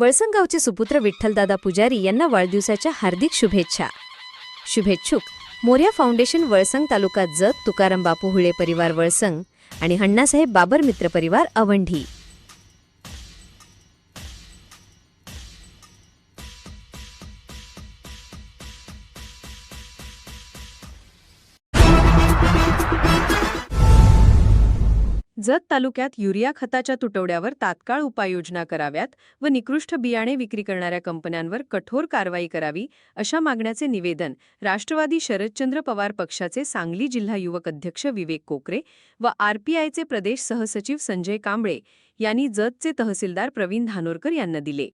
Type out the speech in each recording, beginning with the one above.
वळसंगावचे सुपुत्र विठ्ठलदादा पुजारी यांना वाढदिवसाच्या हार्दिक शुभेच्छा. शुभेच्छुक मोर्या फाउंडेशन वळसंग तालुका जत तुकाराम बापू हुळे परिवार वळसंग आणि अण्णासाहेब बाबर मित्र परिवार अवंढी. जत तालुक्यात युरिया खताच्या तुटवड्यावर तात्काळ उपाययोजना कराव्यात व निकृष्ट बियाणे विक्री करणाऱ्या कंपन्यांवर कठोर कारवाई करावी अशा मागण्याचे निवेदन राष्ट्रवादी शरदचंद्र पवार पक्षाचे सांगली जिल्हा युवक अध्यक्ष विवेक कोकरे व आरपीआयचे प्रदेश सहसचिव संजय कांबळे यांनी जतचे तहसीलदार प्रवीण धानोरकर यांना दिले.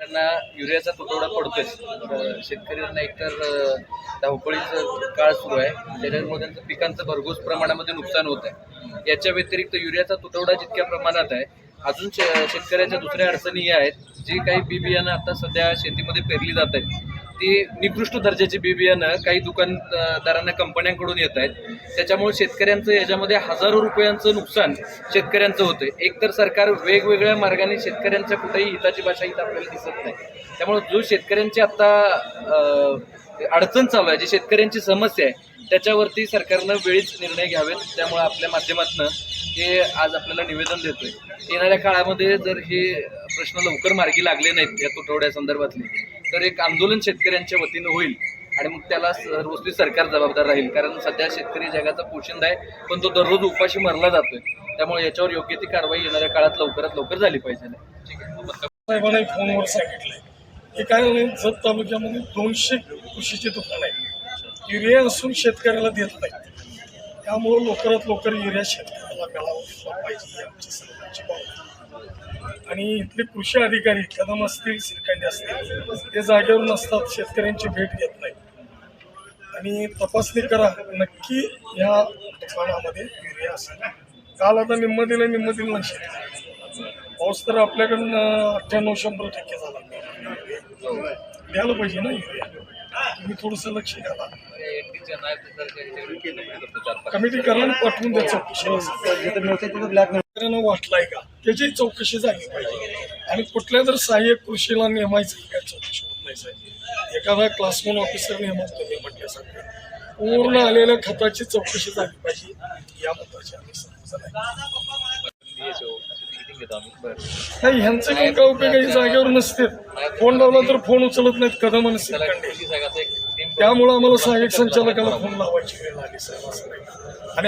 त्यांना युरियाचा तुटवडा पडतोच शेतकऱ्यांना एकतर अ, धावपळीचं काळ सुरू आहे. त्याच्यामुळे त्यांचं पिकांचं भरघोस प्रमाणामध्ये नुकसान होत आहे. याच्या व्यतिरिक्त युरियाचा तुटवडा जितक्या प्रमाणात आहे अजून शेतकऱ्याच्या दुसऱ्या अडचणी या आहेत. जी काही बी बियाणं आता सध्या शेतीमध्ये पेरली जात आहेत ती निकृष्ट दर्जाची बी बियाणं काही दुकानदारांना कंपन्यांकडून येत आहेत. त्याच्यामुळे शेतकऱ्यांचं याच्यामध्ये हजारो रुपयांचं नुकसान शेतकऱ्यांचं होतं एकतर सरकार वेगवेगळ्या मार्गाने शेतकऱ्यांच्या कुठेही हिताची भाषा इथं आपल्याला दिसत नाही. त्यामुळे जो शेतकऱ्यांची आत्ता अडचण चालू आहे जी शेतकऱ्यांची समस्या आहे त्याच्यावरती सरकारनं वेळीच निर्णय घ्यावेत. त्यामुळे आपल्या माध्यमातून हे आज आपल्याला निवेदन देतोय. येणाऱ्या काळामध्ये जर हे प्रश्न लवकर मार्गी लागले नाहीत या तुटवड्या संदर्भातले तर एक आंदोलन शेतकऱ्यांच्या वतीनं होईल आणि मग त्याला सर्वस्वी सरकार जबाबदार राहील. कारण सध्या शेतकरी जगाचा पोशिंदा आहे पण तो दररोज उपाशी मरला जातोय. त्यामुळे याच्यावर योग्य ती कारवाई येणाऱ्या काळात लवकरात लवकर झाली पाहिजे. ठीक आहे. फोनवर सांगितलंय. हे काय नाही जत तालुक्यामध्ये दोनशे कृषीचे दुकान आहे युरिया असून शेतकऱ्याला देत नाही त्यामुळं लवकरात लवकर युरिया शेतकऱ्याला मिळावा पाहिजे आमची सर्वांची भावना आणि इथले कृषी अधिकारी कदम असतील सिरकांडे असतील ते जागेवर नसतात शेतकऱ्यांची भेट घेत नाही. आणि तपासणी करा नक्की ह्या दुकानामध्ये युरिया असेल. काल आता निम्म दिलं निम्म दिलं नाही. पाऊस तर आपल्याकडनं अठ्ठ्याण्णव शंभर टक्के झाला. द्यायला पाहिजे ना युरिया? तुम्ही थोडंसं लक्ष द्याला कमिटी करा पाठवून द्या चौकशी. शेतकऱ्यांना वाटलाय का? त्याची चौकशी झाली पाहिजे. आणि कुठल्या जर सहाय्यक कृषीला नेमायचं काय चौकशी होत नाही साहेब. एखादा क्लासमन ऑफिसर नेमत तुम्ही म्हटल्यासारखं पूर्ण आलेल्या खताची चौकशी झाली पाहिजे. या मताची आम्ही नाही. ह्यांचं काही उपयोग काही जागेवर नसते फोन लावला तर फोन उचलत नाहीत कदम आणि त्यामुळं आम्हाला सहाय्यक संचालकाला फोन लावायची वेळ आली साहेब असं नाही. आणि